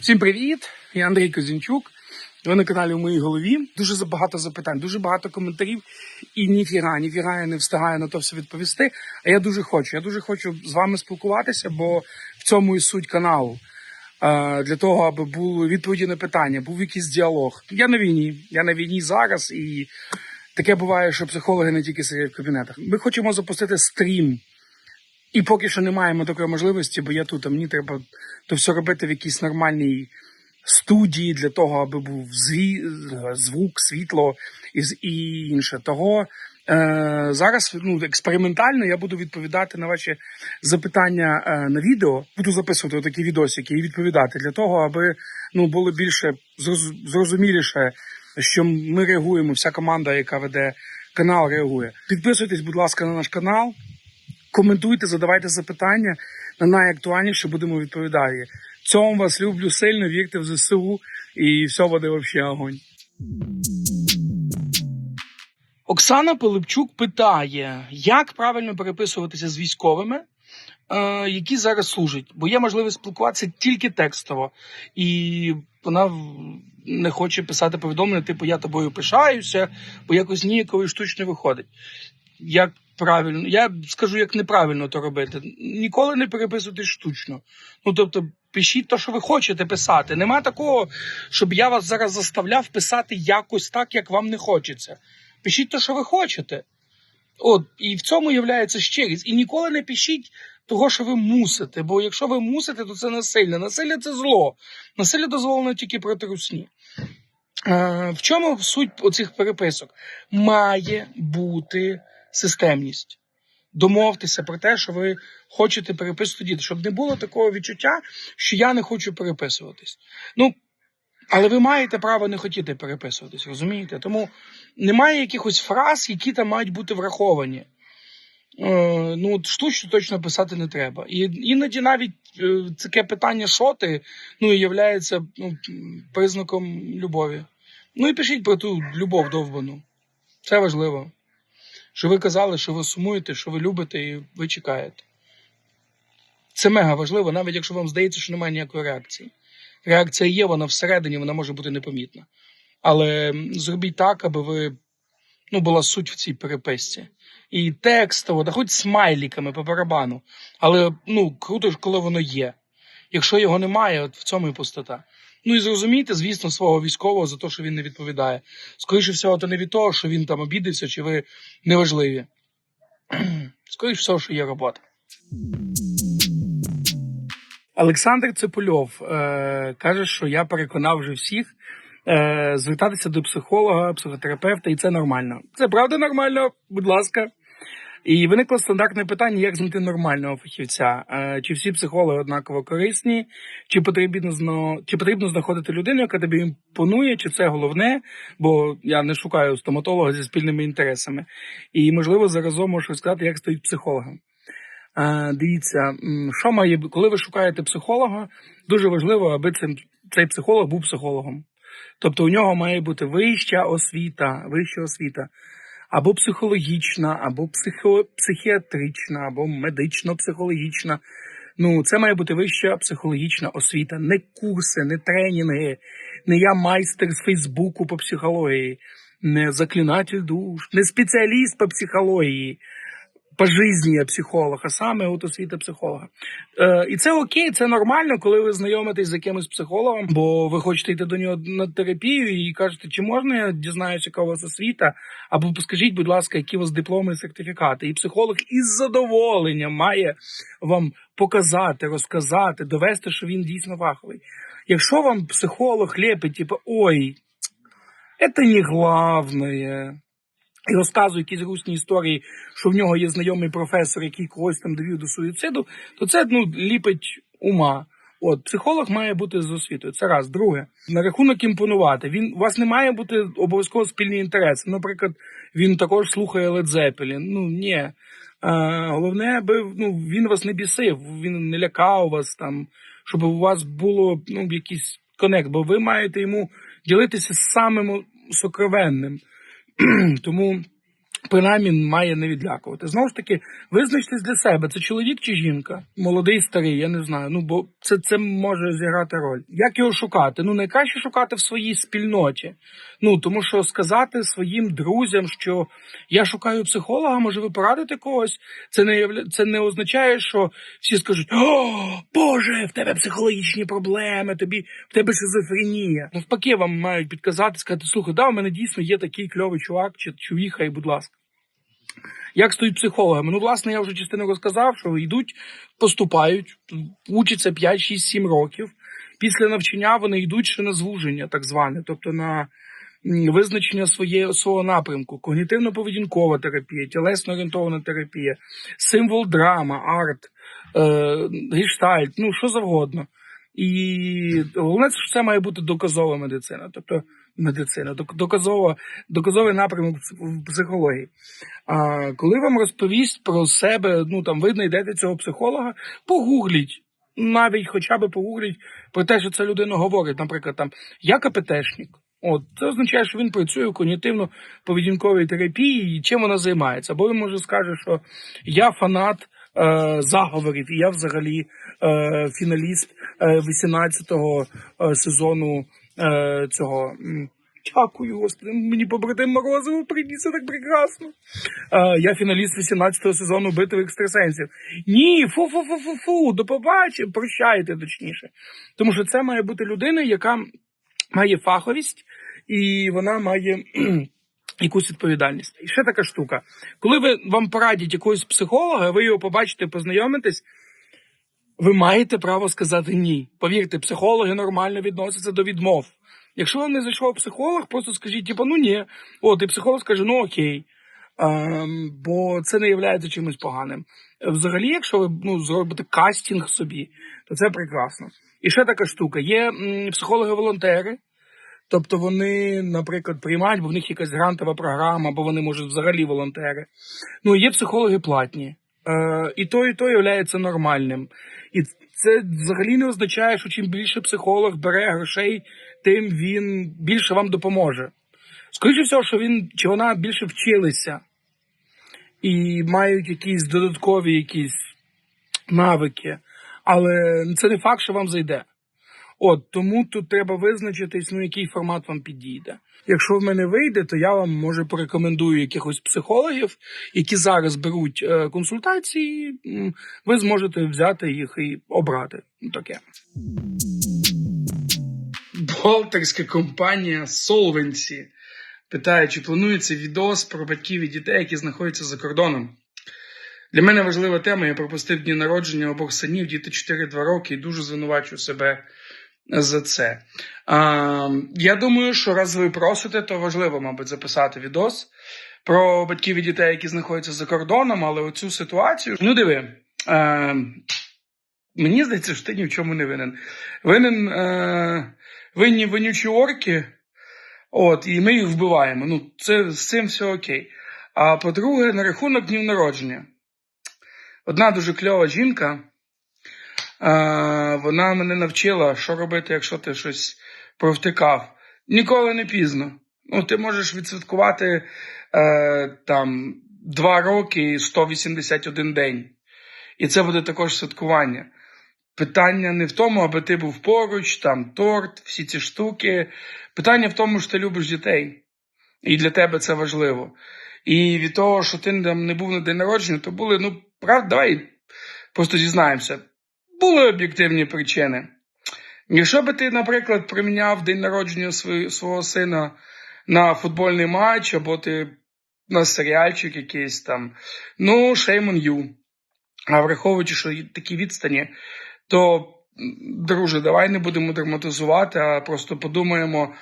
Всім привіт! Я Андрій Козінчук. Ви на каналі у моїй голові. Дуже багато запитань, дуже багато коментарів. І ніфіга, ніфіга я не встигаю на то все відповісти. А я дуже хочу. Я дуже хочу з вами спілкуватися, бо в цьому і суть каналу. Е, Для того, аби були відповіді на питання, був якийсь діалог. Я на війні. Я на війні зараз, і таке буває, що психологи не тільки сидять в кабінетах. Ми хочемо запустити стрім. І поки що не маємо такої можливості, бо я тут, а мені треба то все робити в якійсь нормальній студії для того, аби був зві... звук, світло і, інше. Того е, зараз ну, експериментально я буду відповідати на ваші запитання е, на відео. Буду записувати такі відосики і відповідати для того, аби ну, було більше зроз- зрозуміліше, що ми реагуємо, вся команда, яка веде канал, реагує. Підписуйтесь, будь ласка, на наш канал коментуйте, задавайте запитання на найактуальніше будемо відповідати. Цьому вас люблю сильно, вірте в ЗСУ і все буде взагалі огонь. Оксана Пилипчук питає, як правильно переписуватися з військовими, е, які зараз служать, бо є можливість спілкуватися тільки текстово, і вона не хоче писати повідомлення, типу я тобою пишаюся, бо якось ніяково штучно виходить. Як правильно, я скажу, як неправильно то робити. Ніколи не переписуйте штучно. Ну тобто, пишіть те, що ви хочете писати. Нема такого, щоб я вас зараз заставляв писати якось так, як вам не хочеться. Пишіть те, що ви хочете. От, і в цьому є щирість. І ніколи не пишіть того, що ви мусите. Бо якщо ви мусите, то це насилля. Насилля це зло. Насилля дозволено тільки проти русні. Е, в чому суть оцих переписок? Має бути системність. Домовтеся про те, що ви хочете переписувати діти, щоб не було такого відчуття, що я не хочу переписуватись. Ну, але ви маєте право не хотіти переписуватись, розумієте? Тому немає якихось фраз, які там мають бути враховані. Е, ну, от штучно точно писати не треба. І іноді навіть е, таке питання, що ти, ну, і являється ну, признаком любові. Ну і пишіть про ту любов довбану. Це важливо. Що ви казали, що ви сумуєте, що ви любите і ви чекаєте. Це мега важливо, навіть якщо вам здається, що немає ніякої реакції. Реакція є, вона всередині, вона може бути непомітна. Але зробіть так, аби ви ну, була суть в цій переписці. І текстово, да хоч смайліками по барабану. Але ну, круто, ж, коли воно є. Якщо його немає, от в цьому і пустота. Ну і зрозумійте, звісно, свого військового за те, що він не відповідає. Скоріше всього, то не від того, що він там обідався, чи ви неважливі. Скоріше всього, що є робота. Олександр Ципульов е, каже, що я переконав вже всіх е, звертатися до психолога, психотерапевта, і це нормально. Це правда нормально, будь ласка. І виникло стандартне питання, як знайти нормального фахівця. Е, чи всі психологи однаково корисні, чи потрібно чи потрібно знаходити людину, яка тобі імпонує, чи це головне, бо я не шукаю стоматолога зі спільними інтересами. І можливо заразом можу сказати, як стоїть психологом. Е, Дивіться, що має коли ви шукаєте психолога, дуже важливо, аби цей психолог був психологом. Тобто у нього має бути вища освіта, вища освіта, або психологічна, або психо, психіатрична, або медично-психологічна. Ну, це має бути вища психологічна освіта, не курси, не тренінги, не я майстер з Фейсбуку по психології, не заклинатель душ, не спеціаліст по психології по житті психолог, а саме от освіта психолога. Е, і це окей, це нормально, коли ви знайомитесь з якимось психологом, бо ви хочете йти до нього на терапію і кажете, чи можна я дізнаюся, яка у вас освіта, або скажіть, будь ласка, які у вас дипломи і сертифікати. І психолог із задоволенням має вам показати, розказати, довести, що він дійсно фаховий. Якщо вам психолог лепить, типу, ой, це не главное, і розказує якісь грустні історії, що в нього є знайомий професор, який когось там довів до суїциду, то це ну ліпить ума. От психолог має бути з освітою. Це раз. Друге, на рахунок імпонувати. Він у вас не має бути обов'язково спільні інтереси. Наприклад, він також слухає Zeppelin. Ну ні. А, головне, аби ну він вас не бісив, він не лякав вас там, щоб у вас було ну якийсь конект, бо ви маєте йому ділитися самим сокровенним. Тому принаймні має не відлякувати. Знову ж таки, визначтесь для себе, це чоловік чи жінка, молодий, старий, я не знаю. Ну бо це, це може зіграти роль. Як його шукати? Ну найкраще шукати в своїй спільноті. Ну тому що сказати своїм друзям, що я шукаю психолога, може ви порадите когось. Це не це не означає, що всі скажуть: О, Боже, в тебе психологічні проблеми, тобі в тебе шизофренія. Навпаки, вам мають підказати, сказати, слухай, да, у мене дійсно є такий кльовий чувак чи чувіха, і будь ласка. Як стоїть психологами? Ну, власне, я вже частину розказав, що йдуть, поступають, учаться 5, 6, 7 років. Після навчання вони йдуть ще на звуження, так зване, тобто на визначення своєї свого напрямку, когнітивно-поведінкова терапія, тілесно орієнтована терапія, символ драма, арт, е, гештальт, ну що завгодно. І головне, що це має бути доказова медицина, тобто медицина, док- доказова, доказовий напрямок в психології. А коли вам розповість про себе, ну там ви знайдете цього психолога, погугліть. Навіть хоча б погугліть про те, що ця людина говорить, наприклад, там я КПТшник. От це означає, що він працює в когнітивно-поведінковій терапії і чим вона займається. Або він може скаже, що я фанат е, заговорів, і я взагалі е, фіналіст е, 18-го е, сезону е, цього. Дякую, господи, мені побратим Морозово приніс так прекрасно. Е, я фіналіст 18-го сезону битви екстрасенсів. Ні, фу-фу-фу-фу-фу, до побачення, прощайте точніше. Тому що це має бути людина, яка має фаховість і вона має якусь відповідальність. І ще така штука. Коли ви вам порадять якогось психолога, ви його побачите, познайомитесь. Ви маєте право сказати ні. Повірте, психологи нормально відносяться до відмов. Якщо вам не зайшов психолог, просто скажіть, типу, ну ні. От, і психолог скаже, ну окей. Ем, бо це не є чимось поганим. Взагалі, якщо ви ну, зробите кастинг собі, то це прекрасно. І ще така штука: є психологи-волонтери, тобто вони, наприклад, приймають, бо в них якась грантова програма, або вони можуть взагалі волонтери. Ну, є психологи платні. Е, і то, і то є нормальним. І це взагалі не означає, що чим більше психолог бере грошей, тим він більше вам допоможе. Скоріше всього, що він чи вона більше вчилися і мають якісь додаткові якісь навики, але це не факт, що вам зайде. От тому тут треба визначитись, ну який формат вам підійде. Якщо в мене вийде, то я вам може порекомендую якихось психологів, які зараз беруть е, консультації. Ви зможете взяти їх і обрати. Ну, таке. Бухгалтерська компанія Solvency питає, чи планується відос про батьків і дітей, які знаходяться за кордоном. Для мене важлива тема. Я пропустив дні народження обох синів, діти 4-2 роки, і дуже звинувачую себе за це. А, я думаю, що раз ви просите, то важливо, мабуть, записати відос про батьків і дітей, які знаходяться за кордоном, але оцю ситуацію. Ну, диви. А, мені здається, що ти ні в чому не винен. Винен е, винні вонючі орки, от, і ми їх вбиваємо. Ну, це, з цим все окей. А по-друге, на рахунок днів народження. Одна дуже кльова жінка. Вона мене навчила, що робити, якщо ти щось провтикав. Ніколи не пізно. Ну, ти можеш відсвяткувати е, там 2 роки і 181 день. І це буде також святкування. Питання не в тому, аби ти був поруч, там торт, всі ці штуки. Питання в тому, що ти любиш дітей. І для тебе це важливо. І від того, що ти там не був на день народження, то були, ну, правда, давай просто зізнаємося, були об'єктивні причини. Якщо би ти, наприклад, приміняв день народження свого, сина на футбольний матч, або ти на серіальчик якийсь там, ну, shame on you. А враховуючи, що такі відстані, то, друже, давай не будемо драматизувати, а просто подумаємо,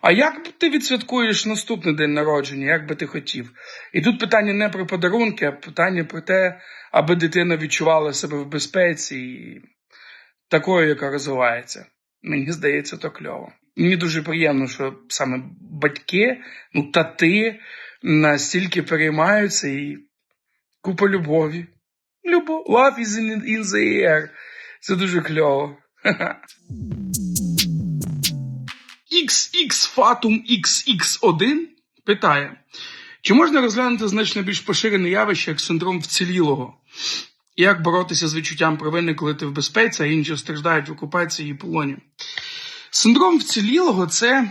а як ти відсвяткуєш наступний день народження, як би ти хотів? І тут питання не про подарунки, а питання про те, аби дитина відчувала себе в безпеці і такою, яка розвивається. Мені здається, то кльово. Мені дуже приємно, що саме батьки, ну тати настільки переймаються і купа любові. Любов. Love is in, the air. Це дуже кльово. XX Fatum XX1 питає: Чи можна розглянути значно більш поширене явище як синдром вцілілого? Як боротися з відчуттям провини, коли ти в безпеці, а інші страждають в окупації і полоні? Синдром вцілілого це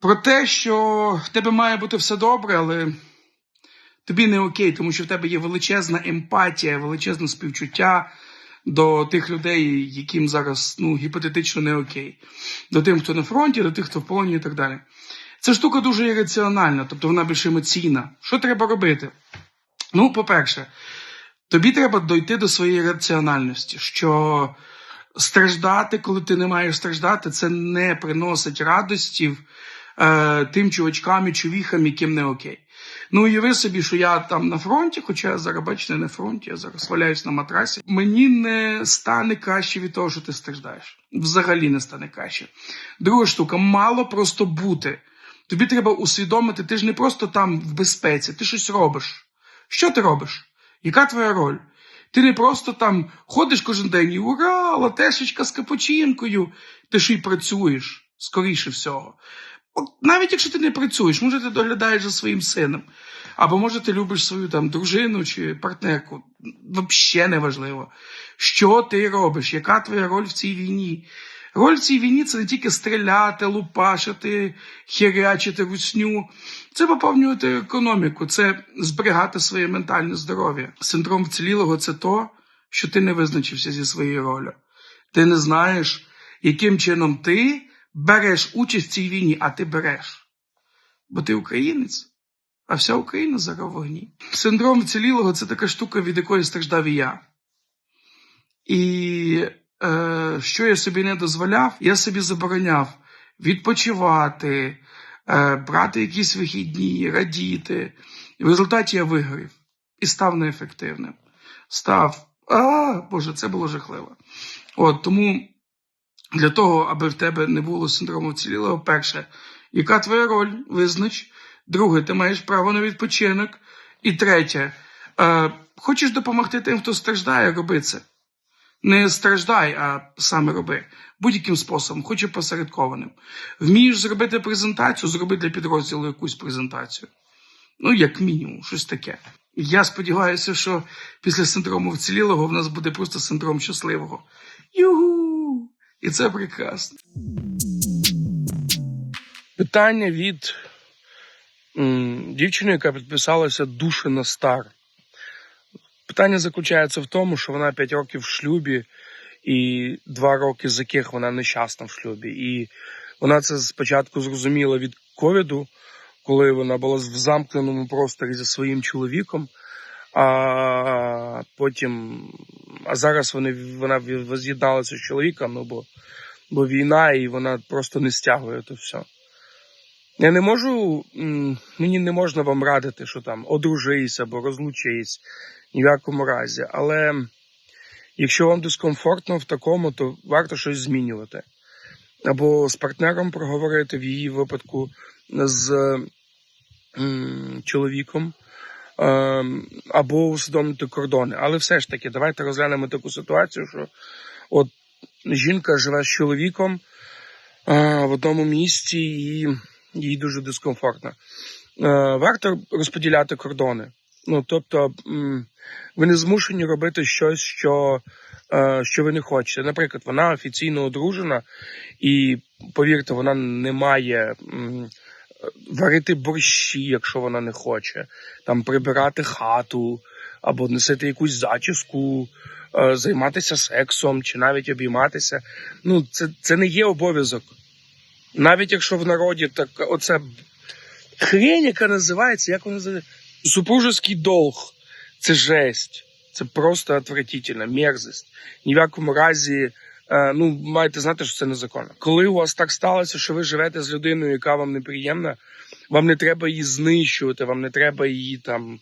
про те, що в тебе має бути все добре, але тобі не окей, тому що в тебе є величезна емпатія, величезне співчуття до тих людей, яким зараз ну, гіпотетично не окей. До тих, хто на фронті, до тих, хто в полоні і так далі. Ця штука дуже ірраціональна, тобто вона більш емоційна. Що треба робити? Ну, по-перше, тобі треба дойти до своєї раціональності, що страждати, коли ти не маєш страждати, це не приносить радостів е, тим чувачкам і чувіхам, яким не окей. Ну, уяви собі, що я там на фронті, хоча я зараз бачите, не на фронті, я зараз валяюсь на матрасі. Мені не стане краще від того, що ти страждаєш. Взагалі не стане краще. Друга штука, мало просто бути. Тобі треба усвідомити, ти ж не просто там в безпеці, ти щось робиш. Що ти робиш? Яка твоя роль? Ти не просто там ходиш кожен день і ура, латешечка з капучинкою. Ти ж і працюєш, скоріше всього. От навіть якщо ти не працюєш, може ти доглядаєш за своїм сином, або може ти любиш свою там дружину чи партнерку. Взагалі не важливо. Що ти робиш? Яка твоя роль в цій війні? Роль в цій війні це не тільки стріляти, лупашити, хірячити русню. Це поповнювати економіку, це зберігати своє ментальне здоров'я. Синдром вцілілого це то, що ти не визначився зі своєю ролью. Ти не знаєш, яким чином ти береш участь в цій війні, а ти береш. Бо ти українець, а вся Україна зараз в вогні. Синдром вцілілого це така штука, від якої страждав і я. І е, що я собі не дозволяв, я собі забороняв відпочивати, е, брати якісь вихідні, радіти. І в результаті я вигорів і став неефективним. Став, а, Боже, це було жахливо. От тому для того, аби в тебе не було синдрому вцілілого, перше, яка твоя роль? Визнач. Друге, ти маєш право на відпочинок. І третє, е, хочеш допомогти тим, хто страждає, роби це. Не страждай, а саме роби. Будь-яким способом, хоч і посередкованим. Вмієш зробити презентацію, зроби для підрозділу якусь презентацію. Ну, як мінімум, щось таке. Я сподіваюся, що після синдрому вцілілого в нас буде просто синдром щасливого. Югу! І це прекрасно. Питання від дівчини, яка підписалася Душина Стар. Питання заключається в тому, що вона 5 років в шлюбі, і 2 роки з яких вона нещасна в шлюбі. І вона це спочатку зрозуміла від ковіду, коли вона була в замкненому просторі зі своїм чоловіком. А потім, а зараз вони, вона воз'єдналася з чоловіком, ну бо, бо війна, і вона просто не стягує то все. Я не можу, мені не можна вам радити, що там одружись або розлучись ні в якому разі. Але якщо вам дискомфортно в такому, то варто щось змінювати. Або з партнером проговорити в її випадку з чоловіком, або усвідомити кордони. Але все ж таки, давайте розглянемо таку ситуацію, що от жінка живе з чоловіком е, в одному місці і їй дуже дискомфортно. Е, варто розподіляти кордони. Ну, тобто, ви не змушені робити щось, що, е, що ви не хочете. Наприклад, вона офіційно одружена, і повірте, вона не має варити борщі, якщо вона не хоче, там прибирати хату або носити якусь зачіску, е, займатися сексом чи навіть обійматися. Ну, це, це не є обов'язок. Навіть якщо в народі так оце хрень, яка називається, як вона називається? Супружеский долг. Це жесть. Це просто отвратительно, мерзость. Ні в якому разі, ну, маєте знати, що це незаконно. Коли у вас так сталося, що ви живете з людиною, яка вам неприємна, вам не треба її знищувати, вам не треба її там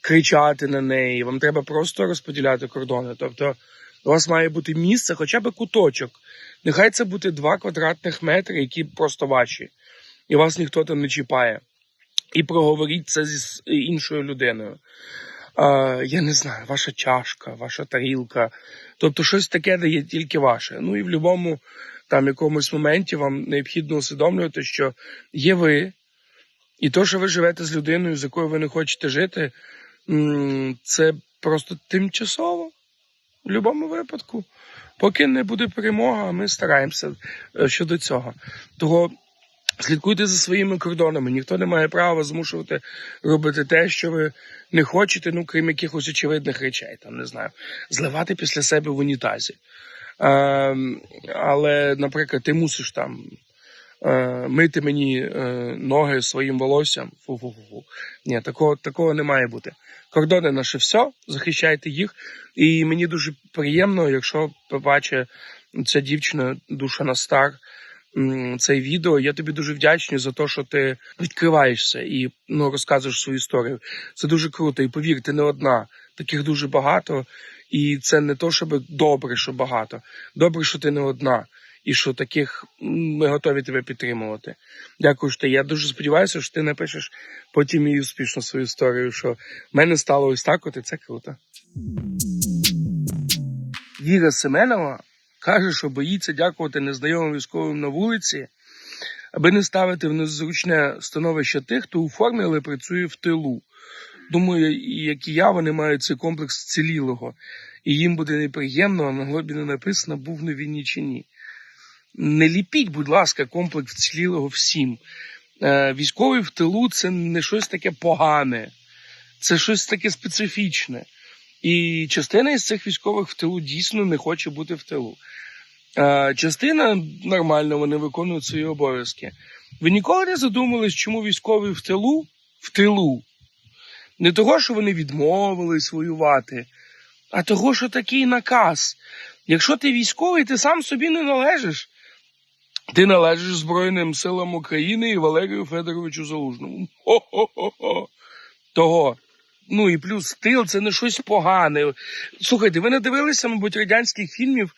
кричати на неї, вам треба просто розподіляти кордони. Тобто, у вас має бути місце, хоча б куточок. Нехай це буде два квадратних метри, які просто ваші, і вас ніхто там не чіпає. І проговоріть це зі іншою людиною. Я не знаю, ваша чашка, ваша тарілка. Тобто щось таке, де є тільки ваше. Ну і в будь-якому там якомусь моменті вам необхідно усвідомлювати, що є ви, І то, що ви живете з людиною, з якою ви не хочете жити, це просто тимчасово. В будь-якому випадку. Поки не буде перемога, ми стараємося е, щодо цього. Того слідкуйте за своїми кордонами. Ніхто не має права змушувати робити те, що ви не хочете, ну крім якихось очевидних речей, там не знаю, зливати після себе в унітазі. Е, але, наприклад, ти мусиш там е, мити мені е, ноги своїм волоссям. Фу-фу-фу. Ні, такого, такого не має бути. Кордони наше все, захищайте їх. І мені дуже приємно, якщо побачить ця дівчина душа на стар. Це відео. Я тобі дуже вдячний за те, що ти відкриваєшся і ну, розказуєш свою історію. Це дуже круто. І повір, ти не одна. Таких дуже багато. І це не то, щоб добре, що багато. Добре, що ти не одна. І що таких ми готові тебе підтримувати. Дякую, що ти. Я дуже сподіваюся, що ти напишеш потім і успішно свою історію. Що в мене стало ось так, от і це круто. Віра Семенова каже, що боїться дякувати незнайомим військовим на вулиці, аби не ставити в незручне становище тих, хто у формі, але працює в тилу. Думаю, як і я, вони мають цей комплекс цілілого, і їм буде неприємно, а на глобі не написано, був на війні чи ні. Не ліпіть, будь ласка, комплекс цілілого всім. Е, військовий в тилу це не щось таке погане, це щось таке специфічне. І частина із цих військових в тилу дійсно не хоче бути в тилу. Частина нормально, вони виконують свої обов'язки. Ви ніколи не задумались, чому військові в тилу? В тилу. Не того, що вони відмовились воювати, а того, що такий наказ. Якщо ти військовий, ти сам собі не належиш. Ти належиш Збройним силам України і Валерію Федоровичу Залужному. Хо-хо-хо-хо. Того. Ну і плюс тил це не щось погане. Слухайте, ви не дивилися, мабуть, радянських фільмів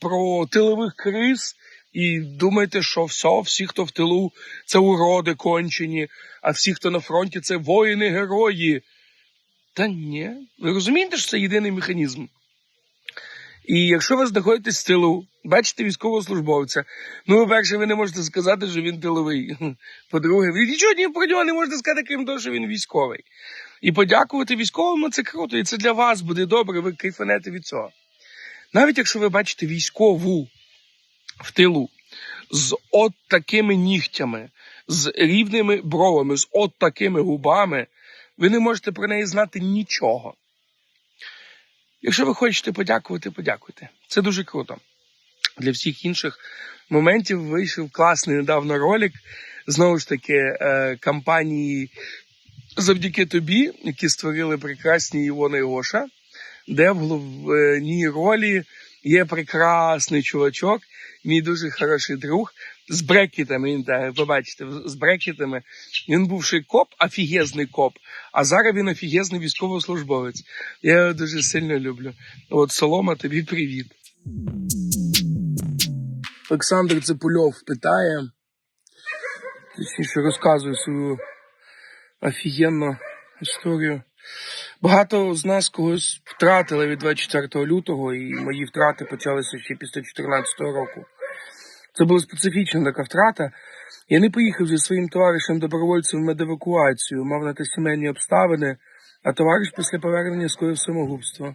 про тилових криз і думаєте, що все, всі, хто в тилу, це уроди кончені, а всі, хто на фронті, це воїни-герої. Та ні. Ви розумієте, що це єдиний механізм? І якщо ви знаходитесь в тилу, бачите військовослужбовця, ну, по-перше, ви не можете сказати, що він тиловий. По-друге, ви нічого ні про нього не можете сказати, крім того, що він військовий. І подякувати військовому це круто, і це для вас буде добре, ви кайфанете від цього. Навіть якщо ви бачите військову в тилу з от такими нігтями, з рівними бровами, з от такими губами, ви не можете про неї знати нічого. Якщо ви хочете подякувати, подякуйте. Це дуже круто. Для всіх інших моментів вийшов класний недавно ролик. Знову ж таки, е, компанії завдяки тобі, які створили прекрасні Івона і Гоша, де в головній ролі є прекрасний чувачок, мій дуже хороший друг, з брекетами, він так, побачите, з брекетами. Він бувший коп, офігезний коп, а зараз він офігезний військовослужбовець. Я його дуже сильно люблю. От Солома, тобі привіт. Олександр Цепульов питає, точніше розказує свою офігенну історію. Багато з нас когось втратили від 24 лютого, і мої втрати почалися ще після 2014 року. Це була специфічна така втрата. Я не поїхав зі своїм товаришем добровольцем в медевакуацію, мав на те сімейні обставини, а товариш після повернення скоїв самогубство.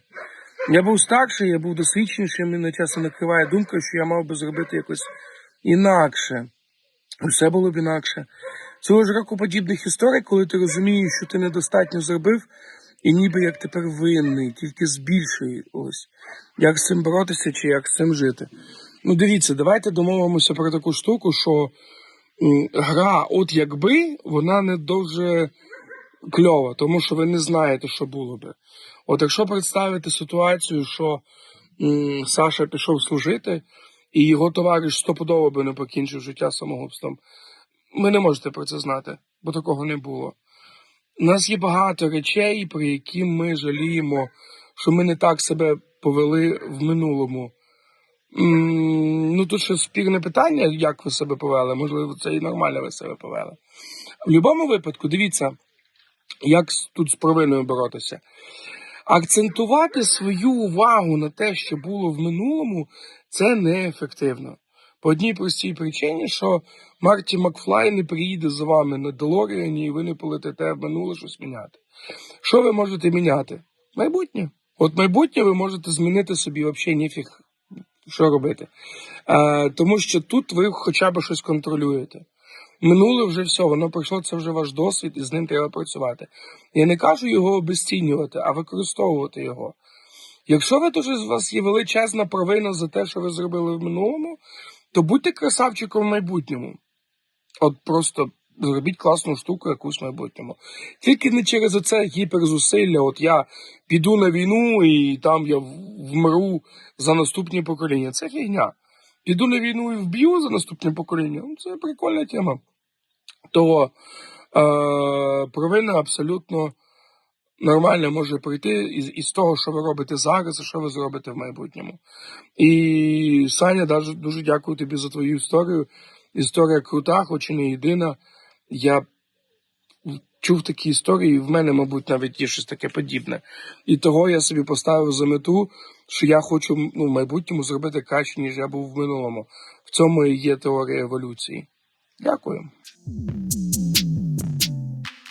Я був старший, я був досвідченішим, мене часом накриває думка, що я мав би зробити якось інакше. Все було б інакше. Цього ж року подібних історій, коли ти розумієш, що ти недостатньо зробив, і ніби як тепер винний, тільки збільшує Як з цим боротися чи як з цим жити? Ну, дивіться, давайте домовимося про таку штуку, що гра, от якби, вона не дуже кльова, тому що ви не знаєте, що було би. От якщо представити ситуацію, що м, Саша пішов служити, і його товариш стопудово би не покінчив життя самогубством, ви не можете про це знати, бо такого не було. У нас є багато речей, про які ми жаліємо, що ми не так себе повели в минулому. Ну, тут ще спірне питання, як ви себе повели. Можливо, це і нормально ви себе повели. В будь-якому випадку, дивіться, як тут з провиною боротися. Акцентувати свою увагу на те, що було в минулому, це неефективно. По одній простій причині, що Марті Макфлай не приїде за вами на Делоріані, і ви не полетите в минуле щось міняти. Що ви можете міняти? Майбутнє. От майбутнє ви можете змінити собі взагалі ніфіг, що робити. Е, тому що тут ви хоча б щось контролюєте. Минуле вже все, воно пройшло, це вже ваш досвід, і з ним треба працювати. Я не кажу його обесцінювати, а використовувати його. Якщо ви дуже з вас є величезна провина за те, що ви зробили в минулому, то будьте красавчиком в майбутньому. От просто зробіть класну штуку якусь в майбутньому. Тільки не через оце гіперзусилля, от я піду на війну і там я вмру за наступні покоління. Це фігня. Піду на війну і вб'ю за наступне покоління. Ну, Це прикольна тема. То е, провина абсолютно нормально може прийти із, із того, що ви робите зараз, і що ви зробите в майбутньому. І Саня, дуже дякую тобі за твою історію. Історія крута, хоч і не єдина. Я чув такі історії, і в мене, мабуть, навіть є щось таке подібне. І того я собі поставив за мету, що я хочу ну, в майбутньому зробити краще, ніж я був в минулому. В цьому і є теорія еволюції. Дякую.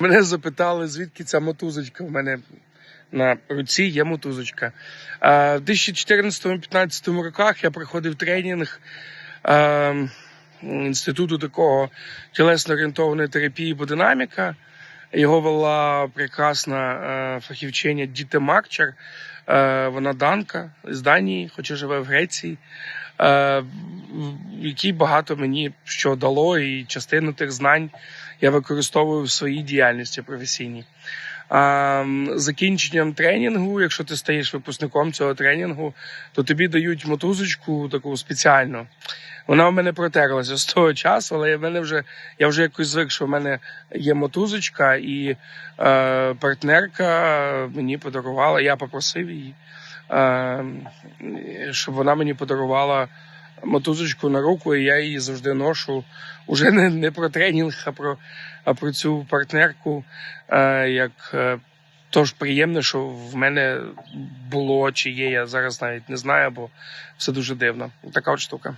Мене запитали, звідки ця мотузочка в мене на руці є мотузочка. В 2014-2015 роках я проходив тренінг інституту такого тілесно-орієнтованої терапії бодинаміка. Його вела прекрасна е, фахівчиня Діте Марчер. Е, вона данка з Данії, хоча живе в Греції, е, якій багато мені що дало, і частину тих знань я використовую в своїй діяльності професійній. А, закінченням тренінгу, якщо ти стаєш випускником цього тренінгу, то тобі дають мотузочку таку спеціальну. Вона в мене протерлася з того часу, але в мене вже я вже якось звик, що в мене є мотузочка, і е, партнерка мені подарувала. Я попросив її, е, щоб вона мені подарувала мотузочку на руку, і я її завжди ношу. Уже не, не про тренінг, а про, а про цю партнерку. Е, як е, тож приємно, що в мене було чи є. Я зараз навіть не знаю, бо все дуже дивно. Така от штука.